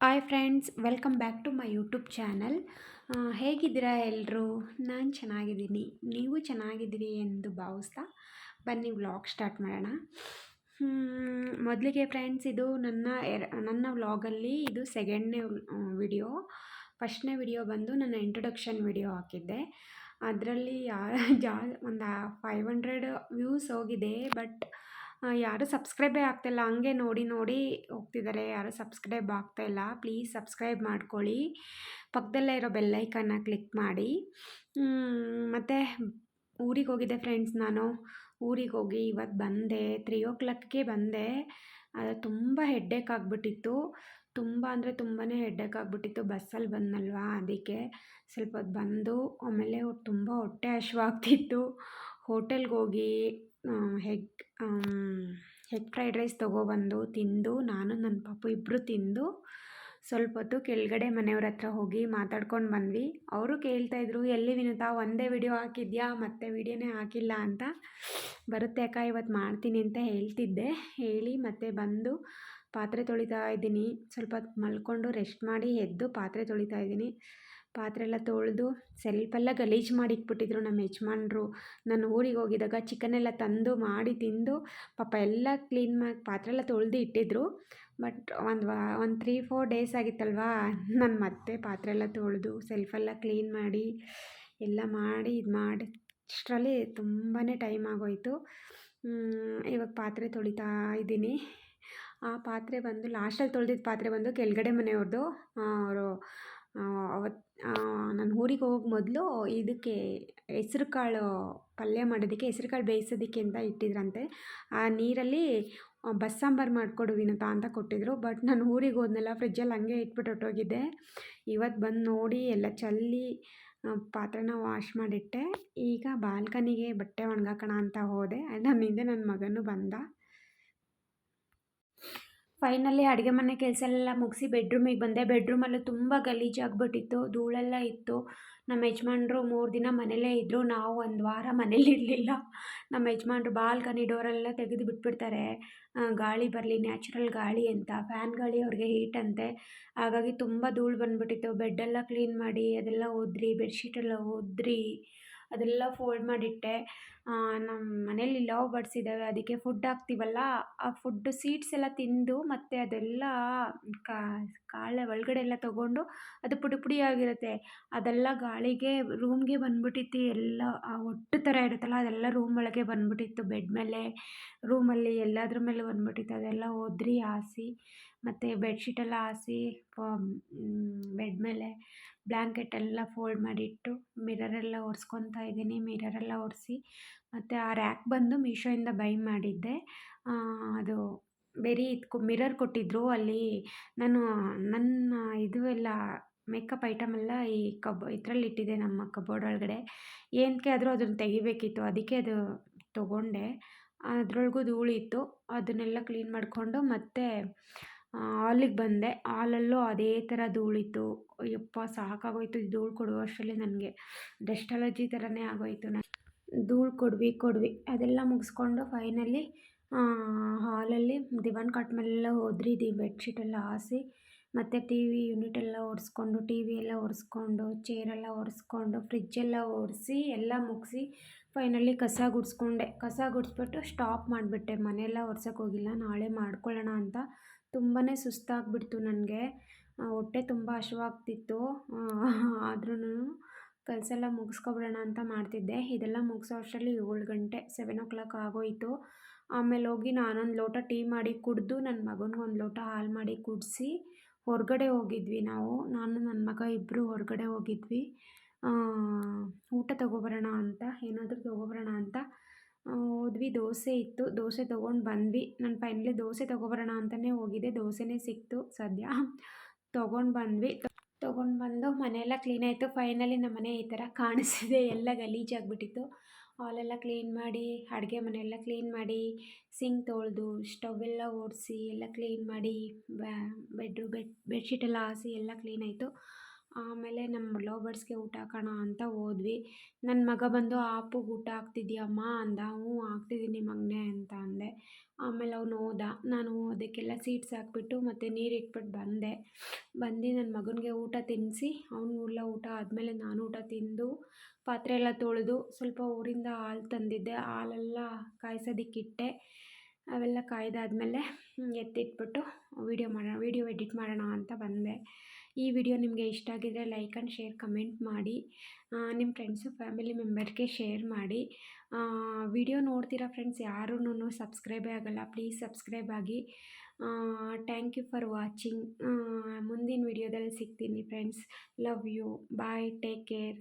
Hi friends welcome back to my YouTube channel ಹೇಗಿದ್ದೀರಾ ಎಲ್ಲರೂ ನಾನು ಚೆನ್ನಾಗಿದ್ದೀನಿ. ನೀವು ಚೆನ್ನಾಗಿದ್ದೀರಿ ಎಂದು ಭಾವಿಸ್ತಾ ಬನ್ನಿ ವ್ಲಾಗ್ ಸ್ಟಾರ್ಟ್ ಮಾಡೋಣ. ಮೊದಲಿಗೆ ಫ್ರೆಂಡ್ಸ್ ಇದು ನನ್ನ ಎರ, ನನ್ನ ವ್ಲಾಗಲ್ಲಿ ಇದು ಸೆಕೆಂಡ್ನೇ ವಿಡಿಯೋ ಫಸ್ಟ್ನೇ ವಿಡಿಯೋ ಬಂದು ನನ್ನ ಇಂಟ್ರೊಡಕ್ಷನ್ ವಿಡಿಯೋ ಹಾಕಿದ್ದೆ. ಅದರಲ್ಲಿ ಯಾ, ಜಾ, ಒಂದು ಫೈವ್ ಹಂಡ್ರೆಡ್ ವ್ಯೂಸ್ ಹೋಗಿದೆ ಬಟ್ ಯಾರೂ ಸಬ್ಸ್ಕ್ರೈಬೇ ಆಗ್ತಾಯಿಲ್ಲ ಹಂಗೆ ನೋಡಿ ನೋಡಿ ಹೋಗ್ತಿದ್ದಾರೆ. ಯಾರೂ ಸಬ್ಸ್ಕ್ರೈಬ್ ಆಗ್ತಾಯಿಲ್ಲ ಪ್ಲೀಸ್ ಸಬ್ಸ್ಕ್ರೈಬ್ ಮಾಡ್ಕೊಳ್ಳಿ. ಪಕ್ಕದಲ್ಲೇ ಇರೋ ಬೆಲ್ಲೈಕನ್ನ ಕ್ಲಿಕ್ ಮಾಡಿ. ಮತ್ತು ಊರಿಗೆ ಹೋಗಿದ್ದೆ ಫ್ರೆಂಡ್ಸ್ ನಾನು. ಊರಿಗೆ ಹೋಗಿ ಇವತ್ತು ಬಂದೆ ತ್ರೀ ಓ ಕ್ಲಾಕ್ಗೆ ಬಂದೆ. ಅದು ತುಂಬ ಹೆಡ್ಡೇಕ್ ಆಗಿಬಿಟ್ಟಿತ್ತು. ತುಂಬ ಅಂದರೆ ತುಂಬಾ ಹೆಡ್ಡೇಕ್ ಆಗಿಬಿಟ್ಟಿತ್ತು ಬಸ್ಸಲ್ಲಿ ಬಂದಲ್ವಾ, ಅದಕ್ಕೆ ಸ್ವಲ್ಪ ಬಂದು, ಆಮೇಲೆ ತುಂಬ ಹೊಟ್ಟೆ ಹಶ್ವಾಗ್ತಿತ್ತು ಹೋಟೆಲ್ಗೆ ಹೋಗಿ ಹೆಗ್ ಹೆಗ್ ಫ್ರೈಡ್ ರೈಸ್ ತೊಗೊಬಂದು ತಿಂದು, ನಾನು ನನ್ನ ಪಾಪು ಇಬ್ಬರು ತಿಂದು, ಸ್ವಲ್ಪ ಹೊತ್ತು ಕೆಳಗಡೆ ಮನೆಯವ್ರ ಹತ್ರ ಹೋಗಿ ಮಾತಾಡ್ಕೊಂಡು ಬಂದ್ವಿ. ಅವರು ಕೇಳ್ತಾಯಿದ್ರು ಎಲ್ಲಿ ವಿನುತಾ, ಒಂದೇ ವಿಡಿಯೋ ಹಾಕಿದ್ಯಾ? ಮತ್ತೆ ವಿಡಿಯೋನೇ ಹಾಕಿಲ್ಲ ಅಂತ. ಬರುತ್ತೆ ಅಕ್ಕ ಇವತ್ತು ಮಾಡ್ತೀನಿ ಅಂತ ಹೇಳ್ತಿದ್ದೆ. ಹೇಳಿ, ಮತ್ತೆ ಬಂದು ಪಾತ್ರೆ ತೊಳಿತಾ ಇದ್ದೀನಿ. ಸ್ವಲ್ಪ ಮಲ್ಕೊಂಡು ರೆಸ್ಟ್ ಮಾಡಿ ಎದ್ದು ಪಾತ್ರೆ ತೊಳಿತಾ ಇದ್ದೀನಿ. ಪಾತ್ರೆ ಎಲ್ಲ ತೊಳೆದು ಸ್ವಲ್ಪೆಲ್ಲ ಗಲೀಜು ಮಾಡಿ ಇಟ್ಬಿಟ್ಟಿದ್ರು ನಮ್ಮ ಯಜಮಾನ್ರು. ನಾನು ಊರಿಗೆ ಚಿಕನ್ ತಂದು ಮಾಡಿ ತಿಂದು ಪಾಪ ಎಲ್ಲ ಕ್ಲೀನ್ ಮಾಡಿ ಪಾತ್ರೆ ಎಲ್ಲ ತೊಳೆದು ಇಟ್ಟಿದ್ರು. ಬಟ್ ಒಂದು ವಾ, ಒಂದು ತ್ರೀ ಫೋರ್ ಡೇಸ್ ಆಗಿತ್ತಲ್ವಾ? ನಾನು ಮತ್ತೆ ಪಾತ್ರೆ ಎಲ್ಲ ತೊಳೆದು ಸೆಲ್ಫೆಲ್ಲ ಕ್ಲೀನ್ ಮಾಡಿ ಎಲ್ಲ ಮಾಡಿ ಇದು ಮಾಡಿ ಅಷ್ಟರಲ್ಲಿ ತುಂಬಾ ಟೈಮ್ ಆಗೋಯಿತು. ಇವಾಗ ಪಾತ್ರೆ ತೊಳಿತಾ ಇದ್ದೀನಿ. ಆ ಪಾತ್ರೆ ಬಂದು ಲಾಸ್ಟಲ್ಲಿ ತೊಳೆದಿದ್ದ ಪಾತ್ರೆ ಬಂದು ಕೆಳಗಡೆ ಮನೆಯವ್ರದ್ದು ಅವರು ಅವತ್ತು ನಾನು ಊರಿಗೆ ಹೋಗೋ ಮೊದಲು ಇದಕ್ಕೆ ಹೆಸ್ರು ಕಾಳು ಪಲ್ಯ ಮಾಡೋದಕ್ಕೆ ಹೆಸ್ರು ಕಾಳು ಬೇಯಿಸೋದಕ್ಕೆ ಅಂತ ಇಟ್ಟಿದ್ರಂತೆ. ಆ ನೀರಲ್ಲಿ ಬಸ್ಸಾಂಬಾರು ಮಾಡಿಕೊಡು ಅಂತ ಕೊಟ್ಟಿದ್ರು. ಬಟ್ ನಾನು ಊರಿಗೆ ಹೋದ್ನೆಲ್ಲ, ಫ್ರಿಜ್ಜಲ್ಲಿ ಹಂಗೆ ಇಟ್ಬಿಟ್ಟು ಹೊಟ್ಟೋಗಿದ್ದೆ ಇವತ್ತು ಬಂದು ನೋಡಿ, ಎಲ್ಲ ಚಲ್ಲಿ ಪಾತ್ರೆನ ವಾಶ್ ಮಾಡಿಟ್ಟೆ. ಈಗ ಬಾಲ್ಕನಿಗೆ ಬಟ್ಟೆ ಒಣಗಾಕೋಣ ಅಂತ ಹೋದೆ. ನನ್ನ ಹಿಂದೆ ನನ್ನ ಮಗನೂ ಬಂದ. ಫೈನಲಿ ಅಡುಗೆ ಮನೆ ಕೆಲಸ ಎಲ್ಲ ಮುಗಿಸಿ ಬೆಡ್ರೂಮಿಗೆ ಬಂದೆ. ಬೆಡ್ರೂಮಲ್ಲೂ ತುಂಬ ಗಲೀಜಾಗ್ಬಿಟ್ಟಿತ್ತು ಧೂಳೆಲ್ಲ ಇತ್ತು. ನಮ್ಮ ಯಜಮಾನ್ರು ಮೂರು ದಿನ ಮನೇಲೇ ಇದ್ದರು ನಾವು ಒಂದು ವಾರ ಮನೇಲಿ ಇರಲಿಲ್ಲ. ನಮ್ಮ ಯಜಮಾನ್ರು ಬಾಲ್ಕನಿ ಡೋರೆಲ್ಲ ತೆಗೆದು ಬಿಟ್ಬಿಡ್ತಾರೆ. ಗಾಳಿ ಬರಲಿ, ನ್ಯಾಚುರಲ್ ಗಾಳಿ ಅಂತ. ಫ್ಯಾನ್ ಗಾಳಿ ಅವ್ರಿಗೆ ಹೀಟ್ ಅಂತೆ. ಹಾಗಾಗಿ ತುಂಬ ಧೂಳು ಬಂದುಬಿಟ್ಟಿತ್ತು. ಬೆಡ್ಡೆಲ್ಲ ಕ್ಲೀನ್ ಮಾಡಿ ಅದೆಲ್ಲ ಒದ್ರಿ, ಬೆಡ್ಶೀಟೆಲ್ಲ ಒದ್ರಿ, ಅದೆಲ್ಲ ಫೋಲ್ಡ್ ಮಾಡಿಟ್ಟೆ. ನಮ್ಮ ಮನೇಲಿ ಲವ್ ಬರ್ಡ್ಸ್ ಇದ್ದಾವೆ ಅದಕ್ಕೆ ಫುಡ್ ಹಾಕ್ತೀವಲ್ಲ, ಆ ಫುಡ್ ಸೀಡ್ಸ್ ಎಲ್ಲ ತಿಂದು ಮತ್ತು ಅದೆಲ್ಲ ಕಾಳೆ ಒಳಗಡೆ ಎಲ್ಲ ತೊಗೊಂಡು ಅದು ಪುಡಿ ಪುಡಿ ಆಗಿರುತ್ತೆ. ಅದೆಲ್ಲ ಗಾಳಿಗೆ ರೂಮ್ಗೆ ಬಂದ್ಬಿಟ್ಟಿತ್ತು, ಎಲ್ಲ ಒಟ್ಟು ಥರ ಇರುತ್ತಲ್ಲ, ಅದೆಲ್ಲ ರೂಮ್ ಒಳಗೆ ಬಂದ್ಬಿಟ್ಟಿತ್ತು ಬೆಡ್ ಮೇಲೆ. ರೂಮಲ್ಲಿ ಎಲ್ಲದ್ರ ಮೇಲೆ ಬಂದ್ಬಿಟ್ಟಿತ್ತು, ಅದೆಲ್ಲ ಒದ್ರಿ, ಹಾಸಿ, ಮತ್ತು ಬೆಡ್ಶೀಟೆಲ್ಲ ಹಾಸಿ ಬೆಡ್ ಮೇಲೆ ಬ್ಲ್ಯಾಂಕೆಟ್ ಎಲ್ಲ ಫೋಲ್ಡ್ ಮಾಡಿಟ್ಟು ಮಿರರೆಲ್ಲ ಒರೆಸ್ಕೊತಾ ಇದ್ದೀನಿ ಮಿರರೆಲ್ಲ ಒರೆಸಿ ಮತ್ತು ಆ ರ್ಯಾಕ್ ಬಂದು ಮೀಶೋಯಿಂದ ಬೈ ಮಾಡಿದ್ದೆ. ಅದು ಬೇರೆ ಇದು ಮಿರರ್ ಕೊಟ್ಟಿದ್ದರು ಅಲ್ಲಿ ನಾನು, ನನ್ನ ಇದು ಎಲ್ಲ ಮೇಕಪ್ ಐಟಮ್ ಎಲ್ಲ ಈ ಕಬ್, ಇದರಲ್ಲಿ ಇಟ್ಟಿದ್ದೆ ನಮ್ಮ ಕಬೋರ್ಡ್ ಒಳಗಡೆ. ಏನಕ್ಕೆ ಆದರೂ ಅದನ್ನು ತೆಗಿಬೇಕಿತ್ತು. ಅದಕ್ಕೆ ಅದು ತೊಗೊಂಡೆ. ಅದ್ರೊಳಗೂ ಧೂಳಿತ್ತು ಅದನ್ನೆಲ್ಲ ಕ್ಲೀನ್ ಮಾಡಿಕೊಂಡು ಮತ್ತೆ ಹಾಲಿಗೆ ಬಂದೆ. ಹಾಲಲ್ಲೂ ಅದೇ ಥರ ಧೂಳಿತ್ತು ಯಪ್ಪ ಸಾಕಾಗೋಯ್ತು. ಧೂಳು ಕೊಡುವಷ್ಟರಲ್ಲಿ ನನಗೆ. ಡೆಸ್ಟಾಲಜಿ ಥರನೇ ಆಗೋಯಿತು ನಾನು ಧೂಳು ಕೊಡ್ವಿ ಕೊಡ್ವಿ. ಅದೆಲ್ಲ ಮುಗಿಸ್ಕೊಂಡು ಫೈನಲಿ ಹಾಲಲ್ಲಿ ದಿವಾನ್ ಕಾಟ್ ಮೇಲೆಲ್ಲ ಒದ್ರಿದ್ದು ಬೆಡ್ಶೀಟೆಲ್ಲ ಹಾಸಿ, ಮತ್ತು ಟಿ ವಿ ಯೂನಿಟೆಲ್ಲ ಒರೆಸ್ಕೊಂಡು ಟಿ ವಿ ಎಲ್ಲ ಒರೆಸ್ಕೊಂಡು ಚೇರೆಲ್ಲ ಒರೆಸ್ಕೊಂಡು ಫ್ರಿಜ್ಜೆಲ್ಲ ಒರೆಸಿ ಎಲ್ಲ ಮುಗಿಸಿ ಫೈನಲಿ ಕಸ ಗುಡಿಸ್ಕೊಂಡೆ. ಕಸ ಗುಡಿಸ್ಬಿಟ್ಟು ಸ್ಟಾಪ್ ಮಾಡಿಬಿಟ್ಟೆ. ಮನೆಯೆಲ್ಲ ಒರ್ಸೋಕೆ ಹೋಗಿಲ್ಲ. ನಾಳೆ ಮಾಡ್ಕೊಳ್ಳೋಣ ಅಂತ ತುಂಬಾ ಸುಸ್ತಾಗ್ಬಿಡ್ತು ನನಗೆ. ಹೊಟ್ಟೆ ತುಂಬ ಹಶ್ವಾಗ್ತಿತ್ತು. ಆದ್ರೂ ಕೆಲಸ ಎಲ್ಲ ಮುಗಿಸ್ಕೊಬಿಡೋಣ ಅಂತ ಮಾಡ್ತಿದ್ದೆ. ಇದೆಲ್ಲ ಮುಗಿಸೋ ಅಷ್ಟರಲ್ಲಿ ಏಳು ಗಂಟೆ ಸೆವೆನ್ ಓ ಕ್ಲಾಕ್ ಆಗೋಯಿತು. ಆಮೇಲೆ ಹೋಗಿ ನಾನೊಂದು ಲೋಟ ಟೀ ಮಾಡಿ ಕುಡಿದು ನನ್ನ ಮಗನಿಗೆ ಒಂದು ಲೋಟ ಹಾಲು ಮಾಡಿ ಕುಡಿಸಿ ಹೊರಗಡೆ ಹೋಗಿದ್ವಿ ನಾವು. ನಾನು ನನ್ನ ಮಗ ಇಬ್ಬರು ಹೊರಗಡೆ ಹೋಗಿದ್ವಿ. ಊಟ ತೊಗೊಬರೋಣ ಅಂತ, ಏನಾದರೂ ತೊಗೊಬರೋಣ ಅಂತ ಹೋದ್ವಿ. ದೋಸೆ ಇತ್ತು. ದೋಸೆ ತೊಗೊಂಡು ಬಂದ್ವಿ. ನಾನು ಫೈನಲಿ ದೋಸೆ ತೊಗೊಬರೋಣ ಅಂತಲೇ ಹೋಗಿದ್ದೆ ದೋಸೆನೇ ಸಿಕ್ತು ಸದ್ಯ. ತೊಗೊಂಡು ಬಂದ್ವಿ. ತೊಗೊಂಡು ಬಂದು ಮನೆಯೆಲ್ಲ ಕ್ಲೀನ್ ಆಯಿತು. ಫೈನಲಿ ನಮ್ಮ ಮನೆ ಈ ಥರ ಕಾಣಿಸಿದೆ ಎಲ್ಲ ಗಲೀಜಾಗಿಬಿಟ್ಟಿತ್ತು ಹಾಲೆಲ್ಲ ಕ್ಲೀನ್ ಮಾಡಿ, ಅಡುಗೆ ಮನೆಯೆಲ್ಲ ಕ್ಲೀನ್ ಮಾಡಿ ಸಿಂಕ್ ತೊಳೆದು ಎಲ್ಲ ಓಡಿಸಿ ಎಲ್ಲ ಕ್ಲೀನ್ ಮಾಡಿ ಬ್ಯಾ ಬೆಡ್ರು ಬೆಡ್ ಬೆಡ್ಶೀಟೆಲ್ಲ ಹಾಸಿ ಎಲ್ಲ ಕ್ಲೀನ್ ಆಯಿತು. ಆಮೇಲೆ ನಮ್ಮ ಲವ್ ಬರ್ಡ್ಸ್ಗೆ ಊಟ ಹಾಕೋಣ ಅಂತ ಹೋದ್ವಿ. ನನ್ನ ಮಗ ಬಂದು, ಆಪುಗೆ ಊಟ ಹಾಕ್ತಿದ್ಯಮ್ಮ ಅಂದ. ಹ್ಞೂ ಹಾಕ್ತಿದ್ದೀನಿ ಮಗನೇ ಅಂತ ಅಂದೆ. ಆಮೇಲೆ ಅವನು ಹೋದ. ನಾನು ಅದಕ್ಕೆಲ್ಲ ಸೀಟ್ಸ್ ಹಾಕ್ಬಿಟ್ಟು ಮತ್ತು ನೀರು ಇಟ್ಬಿಟ್ಟು ಬಂದೆ. ಬಂದು ನನ್ನ ಮಗನಿಗೆ ಊಟ ತಿನ್ನಿಸಿ ಅವನಿಗೆಲ್ಲ ಊಟ ಆದಮೇಲೆ ನಾನು ಊಟ ತಿಂದು, ಪಾತ್ರೆ ಎಲ್ಲ ತೊಳೆದು ಸ್ವಲ್ಪ ಊರಿಂದ ಹಾಲು ತಂದಿದ್ದೆ. ಹಾಲೆಲ್ಲ ಕಾಯಿಸೋದಿಕ್ಕಿಟ್ಟೆ ಅವೆಲ್ಲ ಕಾಯ್ದಾದ್ಮೇಲೆ ಎತ್ತಿಟ್ಬಿಟ್ಟು ವೀಡಿಯೋ ಮಾಡೋಣ ವೀಡಿಯೋ ಎಡಿಟ್ ಮಾಡೋಣ ಅಂತ ಬಂದೆ. ಈ ವಿಡಿಯೋ ನಿಮಗೆ ಇಷ್ಟ ಆಗಿದ್ದರೆ ಲೈಕ್ ಆ್ಯಂಡ್ ಶೇರ್ ಕಮೆಂಟ್ ಮಾಡಿ ನಿಮ್ಮ ಫ್ರೆಂಡ್ಸು ಫ್ಯಾಮಿಲಿ ಮೆಂಬರ್ಗೆ ಶೇರ್ ಮಾಡಿ. ವಿಡಿಯೋ ನೋಡ್ತೀರಾ ಫ್ರೆಂಡ್ಸ್ ಯಾರೂ ಸಬ್ಸ್ಕ್ರೈಬೇ ಆಗೋಲ್ಲ ಪ್ಲೀಸ್ ಸಬ್ಸ್ಕ್ರೈಬ್ ಆಗಿ. ಥ್ಯಾಂಕ್ ಯು ಫಾರ್ ವಾಚಿಂಗ್ ಮುಂದಿನ ವಿಡಿಯೋದಲ್ಲಿ ಸಿಗ್ತೀನಿ friends love you bye take care